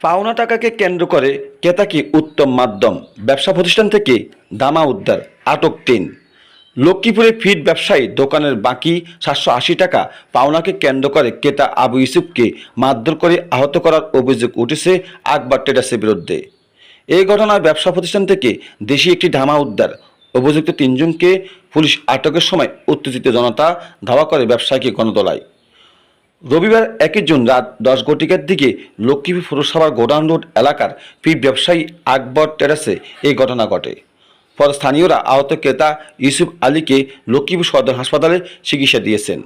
পাওনা টাকাকে কেন্দ্র করে কেতাকি উত্তম মাধ্যম? ব্যবসা প্রতিষ্ঠান থেকে দামা উদ্ধার, আটক তিন। লক্ষ্মীপুরে ফিড ব্যবসায়ী দোকানের বাকি সাতশো আশি টাকা পাওনাকে কেন্দ্র করে কেতা আবু ইউসুফকে মারধর করে আহত করার অভিযোগ উঠেছে আকবর ট্রেডার্সের বিরুদ্ধে। এই ঘটনায় ব্যবসা প্রতিষ্ঠান থেকে দেশি একটি ধামা উদ্ধার। অভিযুক্ত তিনজনকে পুলিশ আটকের সময় উত্তেজিত জনতা ধাওয়া করে ব্যবসায়ীকে গণতলায়। রবিবার একই জুন রাত দশ ঘটিকার দিকে লক্ষ্মীপুর পুরসভার গোডাউন রোড এলাকার ফিড ব্যবসায়ী আকবর টেরাসে এই ঘটনা ঘটে। পরে স্থানীয়রা আহত ক্রেতা ইউসুফ আলীকে লক্ষ্মীপুর সদর হাসপাতালে চিকিৎসা দিয়েছেন।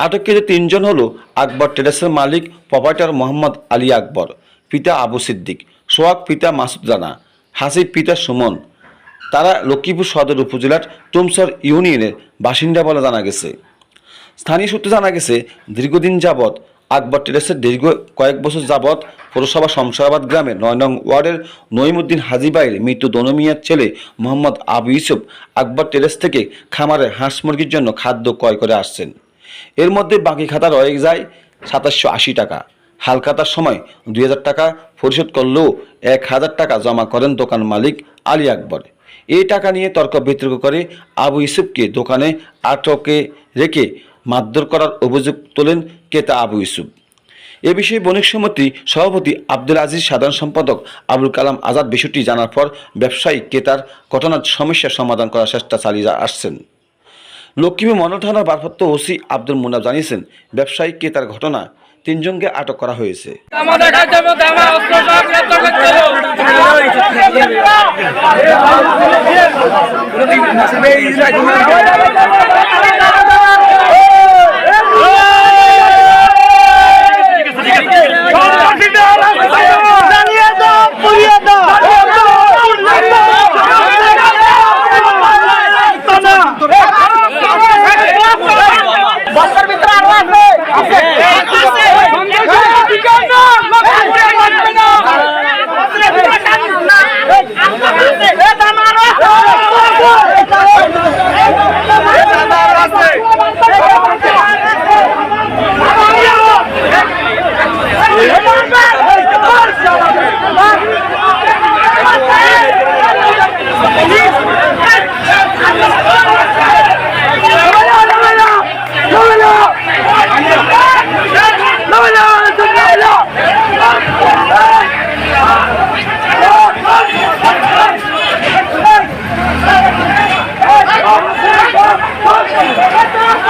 আটককৃত তিনজন হল আকবর টেরাসের মালিক প্রপাইটার মোহাম্মদ আলী আকবর, পিতা আবু সিদ্দিক, সোহাগ পিতা মাসুদ রানা, হাসিব পিতা সুমন। তারা লক্ষ্মীপুর সদর উপজেলার তুমসর ইউনিয়নের বাসিন্দা বলে জানা গেছে। স্থানীয় সূত্রে জানা গেছে, দীর্ঘদিন যাবৎ আকবর টেরেসের দীর্ঘ কয়েক বছর যাবৎ পৌরসভা শমশাবাদ গ্রামের নয় নং ওয়ার্ডের নইমুদ্দিন হাজিবাইয়ের মৃত্যু দনমিয়ার ছেলে মোহাম্মদ আবু ইউসুফ আকবর টেরেস থেকে খামারে হাঁস মুরগির জন্য খাদ্য ক্রয় করে আসছেন। এর মধ্যে বাকি খাতা রয়ে যায় সাতাশশো আশি টাকা। হালখাতার সময় দুই হাজার টাকা পরিশোধ করলেও এক হাজার টাকা জমা করেন দোকান মালিক আলী আকবর। এই টাকা নিয়ে তর্ক বিতর্ক করে আবু ইউসুফকে দোকানে আটকে রেখে মারধর করার অভিযোগ তোলেন কেতা আবু ইউসুফ। এ বিষয়ে বণিক সমিতি সভাপতি আব্দুল আজিজ সাধারণ সম্পাদক আবুল কালাম আজাদ বিষয়টি জানার পর ব্যবসায়ী কেতার ঘটনার সমস্যার সমাধান করার চেষ্টা চালিয়ে আসছেন। লক্ষ্মী মন্ডল থানার ভারপ্রাপ্ত ওসি আব্দুল মুনাব জানিয়েছেন, ব্যবসায়ী কেতার ঘটনা তিনজনকে আটক করা হয়েছে। আমাদের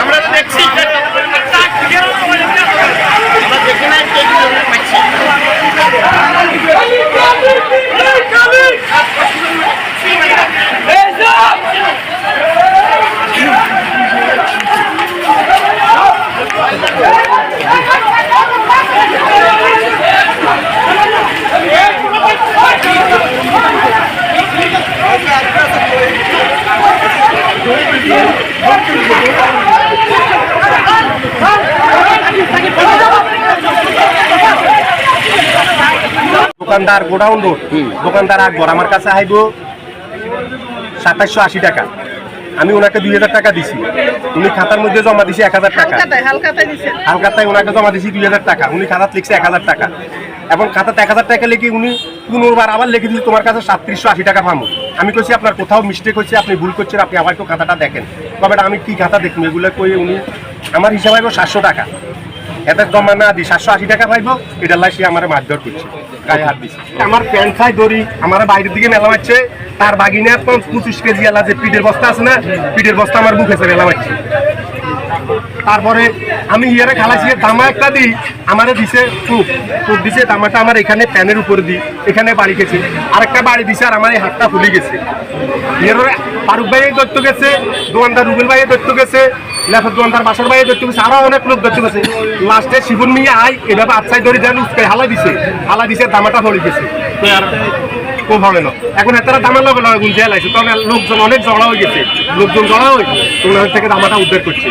আমরা দেখছি আমরা দেখি না পাচ্ছি দোকানদার গোডাউন রোড। দোকানদার আকবর আমার কাছে আইব সাতাশশো আশি টাকা। আমি ওনাকে দুই হাজার টাকা দিছি। উনি খাতার মধ্যে জমা দিছি এক হাজার টাকা। হালকাতায় ওনাকে জমা দিছি দুই হাজার টাকা। উনি খাতাত লিখছে এক হাজার টাকা। এবং খাতাতে এক হাজার টাকা লিখে উনি পুনর্বার আবার লিখে দিল তোমার কাছে সাতত্রিশশো আশি টাকা পাবো আমি কইছি আপনার কোথাও মিস্টেক হচ্ছে আপনি ভুল করছেন আপনি আবার একটু খাতাটা দেখেন। তবে আমি কি খাতা দেখব? এগুলো কই উনি আমার হিসাবে সাতশো টাকা। এত জমা না দিই সাতশো আশি টাকা পাইবো এটা লাই সে আমার মারধর করছে। আমার প্যান্ট দড়ি, আমার বাইরের দিকে মেলা মারছে, তার বাগিনে পঁচিশ কেজি এলা যে পিঠের বস্তা আছে না, পিঠের বস্তা আমার মেলা মারছে। তারপরে আমি ইয়ারে খালাসি দামা একটা দিই আমারে দিছে টুপ টুপ দিছে, দামাটা আমার এখানে প্যানের উপরে দিই এখানে বাড়ি গেছে। আরেকটা বাড়ি দিছে আর আমার এই হাতটা ফুলে গেছে। ইয়ার ফারুক ভাইয়ের দত্ত গেছে দোকানদার রুবেল ভাইয়ের দত্ত গেছে দোকানদার বাসর গেছে আরও অনেক লোক লাস্টে শিবন মিয়া আই, এভাবে আচ্ছাই ধরে উস্কাই হালা দিছে। হালা দিছে, দামাটা ভরে গেছে। আর এখন এত দামের তখন লোকজন অনেক জড়া হয়ে গেছে। লোকজন জড়া হয়ে তোমার থেকে দামাটা উদ্ধার করছে।